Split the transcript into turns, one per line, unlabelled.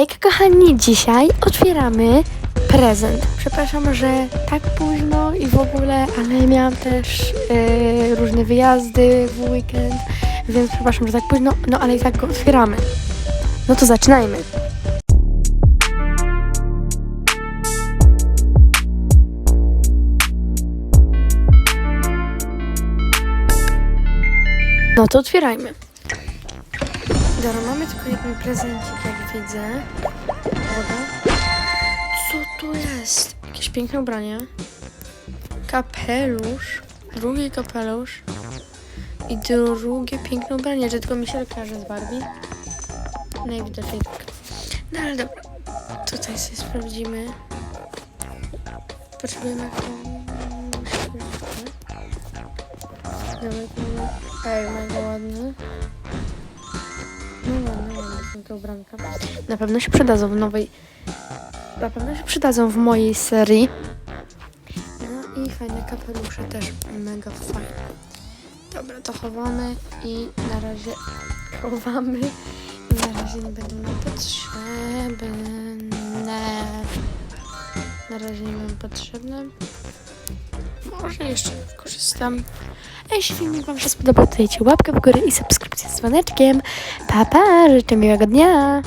Hejka kochani, dzisiaj otwieramy prezent. Przepraszam, że tak późno i w ogóle, ale miałam też e, różne wyjazdy w weekend, więc przepraszam, że tak późno, no ale i tak go otwieramy. No to zaczynajmy. No to otwierajmy. Dobra, mamy tylko jeden prezencik, jak widzę. Uwaga. Co to jest? Jakieś piękne ubranie. Kapelusz. Drugi kapelusz. I drugie piękne ubranie, że tylko mi się kojarzy z Barbie. Najwidoczniej tak. No ale dobra. Tutaj sobie sprawdzimy. Potrzebujemy. Dobra, Ej, mega ładny. Ubranka. Na pewno się przydadzą w nowej... Na pewno się przydadzą w mojej serii. No i fajne kapelusze też, mega fajne. Dobra, to chowamy i na razie chowamy. Na razie nie będą nam potrzebne. Na razie nie będą potrzebne. Może jeszcze korzystam. A jeśli filmik Wam się spodobał, to dajcie łapkę w górę i subskrypcję z dzwoneczkiem. Pa, pa, życzę miłego dnia.